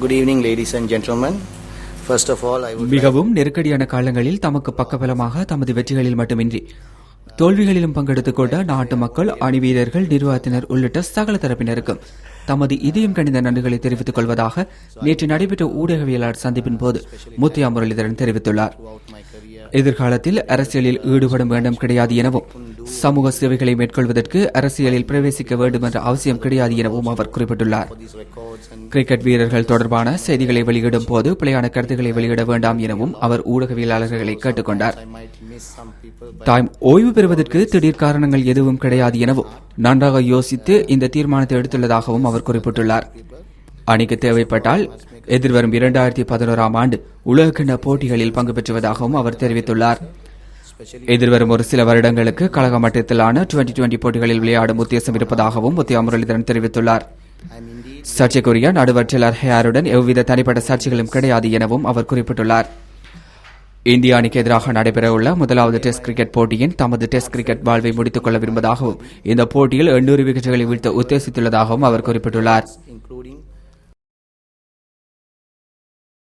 Good evening ladies and gentlemen மிகவும் நெருக்கடியான காலங்களில் தமக்கு பக்கபலமாக தமது வெற்றிகளில் மட்டுமின்றி தோல்விகளிலும் பங்கெடுத்துக் கொண்ட நாட்டு மக்கள் அணிவீரர்கள் நிர்வாகத்தினர் உள்ளிட்ட சகல தரப்பினருக்கும் தமது இதயம் கணிந்த நன்றிகளை தெரிவித்துக் கொள்வதாக நேற்று நடைபெற்ற ஊடகவியலாளர் சந்திப்பின் போது முத்தியா முரளிதரன் தெரிவித்துள்ளார். எதிர்காலத்தில் அரசியலில் ஈடுபடும் வேண்டும் கிடையாது எனவும் சமூக சேவைகளை மேற்கொள்வதற்கு அரசியலில் பிரவேசிக்க வேண்டும் என்ற அவசியம் கிடையாது எனவும் அவர் குறிப்பிட்டுள்ளார். கிரிக்கெட் வீரர்கள் தொடர்பான செய்திகளை வெளியிடும் போது பிழையான கருத்துக்களை வெளியிட வேண்டாம் எனவும் அவர் ஊடகவியலாளர்களை கேட்டுக்கொண்டார். தாம் ஓய்வு பெறுவதற்கு திடீர் காரணங்கள் எதுவும் கிடையாது எனவும் நன்றாக யோசித்து இந்த தீர்மானத்தை எடுத்துள்ளதாகவும் அவர் குறிப்பிட்டுள்ளார். அணிக்கு தேவைப்பட்டால் எதிர்வரும் இரண்டாயிரத்தி பதினோராம் ஆண்டு உலகக்கிண்ண போட்டிகளில் பங்கு பெற்றுவதாகவும் அவர் தெரிவித்துள்ளார். எதிர்வரும் ஒரு சில வருடங்களுக்கு கழக மட்டத்திலான டுவெண்டி டுவெண்டி போட்டிகளில் விளையாடும் உத்தேசம் இருப்பதாகவும் முத்தியா முரளிதரன் தெரிவித்துள்ளார். சர்ச்சைக்குரிய நடுவர் சிலர் ஹேருடன் எவ்வித தனிப்பட்ட சர்ச்சைகளும் கிடையாது எனவும் அவர் குறிப்பிட்டுள்ளார். இந்திய அணிக்கு எதிராக நடைபெறவுள்ள முதலாவது டெஸ்ட் கிரிக்கெட் போட்டியின் தமது டெஸ்ட் கிரிக்கெட் வாழ்வை முடித்துக் கொள்ள விரும்புவதாகவும் இந்த போட்டியில் எண்ணூறு விக்கெட்டுகளை வீழ்த்த உத்தேசித்துள்ளதாகவும் அவர் குறிப்பிட்டுள்ளார்.